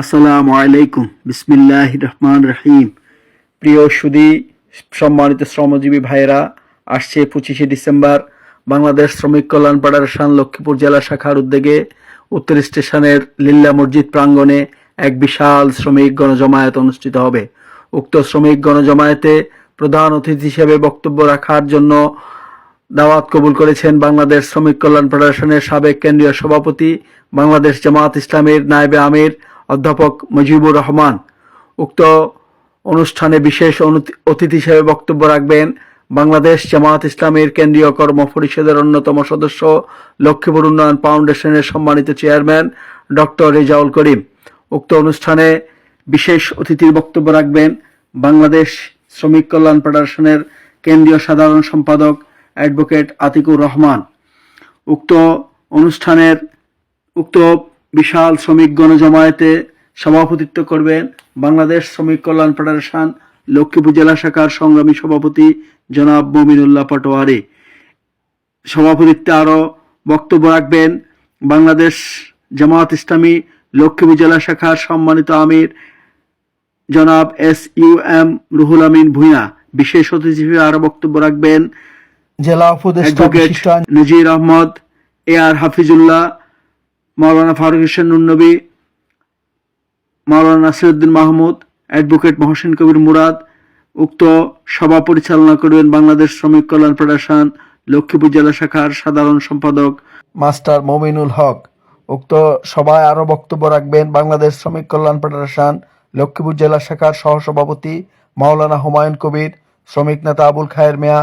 আসসালামু আলাইকুম। বিসমিল্লাহ রহমান রহিম। প্রিয় সুদী, সম্মানিত শ্রমজীবী ভাইয়েরা, আসছে পঁচিশে ডিসেম্বর, বাংলাদেশ শ্রমিক কল্যাণ ফেডারেশন লক্ষ্মীপুর জেলা শাখার উদ্যোগে উত্তর স্টেশনের লিল্লা মসজিদ প্রাঙ্গণে এক বিশাল শ্রমিক গণজমায়েত অনুষ্ঠিত হবে। উক্ত শ্রমিক গণজমায়েতে প্রধান অতিথি হিসেবে বক্তব্য রাখার জন্য দাওয়াত কবুল করেছেন বাংলাদেশ শ্রমিক কল্যাণ ফেডারেশনের সাবেক কেন্দ্রীয় সভাপতি, বাংলাদেশ জামাত ইসলামের নায়েবে আমির অধ্যাপক মুজিবুর রহমান। উক্ত অনুষ্ঠানে বিশেষ অতিথি হিসেবে বক্তব্য রাখবেন বাংলাদেশ জামাত ইসলামের কেন্দ্রীয় কর্ম পরিষদের অন্যতম সদস্য লক্ষ্মীপুর উন্নয়ন ফাউন্ডেশনের সম্মানিত চেয়ারম্যান ডক্টর রেজাউল করিম। উক্ত অনুষ্ঠানে বিশেষ অতিথির বক্তব্য রাখবেন বাংলাদেশ শ্রমিক কল্যাণ ফেডারেশনের কেন্দ্রীয় সাধারণ সম্পাদক অ্যাডভোকেট আতিকুর রহমান। উক্ত অনুষ্ঠানের উক্ত বিশাল শ্রমিক গণজমায়েতে সভাপতিত্ব করবেন বাংলাদেশ শ্রমিক কল্যাণ ফেডারেশন লক্ষ্মীপুর জেলা শাখার সংগ্রামী সভাপতি জনাব মমিনুল্লাহ পাটোয়ারি। সভাপতিত্বে আরও বক্তব্য রাখবেন বাংলাদেশ জামাত ইসলামী লক্ষ্মীপুর জেলা শাখার সম্মানিত আমির জনাব S U M Ruhul Amin Bhuiyan. বিশেষ অতিথি হিসেবে আরও বক্তব্য রাখবেন জেলা উপদেষ্টা নজির আহমদ এ আর হাফিজুল্লাহ মাওলানা ফারুক হোসেন নুন্নবী মাওলানা নাসিরুদ্দিন মাহমুদ, অ্যাডভোকেট মহসেন কবির মুরাদ, উক্ত সভা পরিচালনা করবেন বাংলাদেশ শ্রমিক কল্যাণ ফেডারেশন লক্ষ্মীপুর জেলা শাখার সাধারণ সম্পাদক মাস্টার মমিনুল হক। উক্ত সভায় আরও বক্তব্য রাখবেন বাংলাদেশ শ্রমিক কল্যাণ ফেডারেশন লক্ষ্মীপুর জেলা শাখার সহসভাপতি মাওলানা হুমায়ুন কবির, শ্রমিক নেতা আবুল খায়ের মিয়া,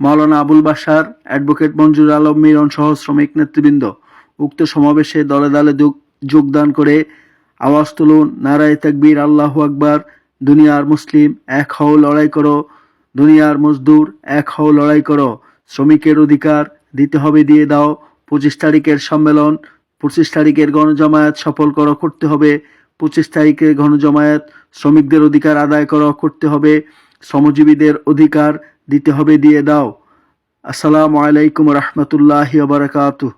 মাওলানা আবুল বাসার অ্যাডভোকেট মঞ্জুর আলম মিরন সহ শ্রমিক নেতৃবৃন্দ। উক্ত সমাবেশে দলে দলে যোগ- যোগদান করে আওয়াজ তুলুন, নারায় তাকবীর, আল্লাহু আকবার, দুনিয়ার মুসলিম, এক হও লড়াই করো। দুনিয়ার মজদুর, এক হও লড়াই করো। শ্রমিকের অধিকার দিতে হবে, দিয়ে দাও। পঁচিশ তারিখের সম্মেলন, পঁচিশ তারিখের গণজমায়েত সফল করো, করতে হবে। পঁচিশ তারিখের গণজমায়েত, শ্রমিকদের অধিকার আদায় করো, করতে হবে। শ্রমজীবীদের অধিকার দিতে হবে, দিয়ে দাও। আসসালামু আলাইকুম রহমতুল্লাহি বারাকাতুহ।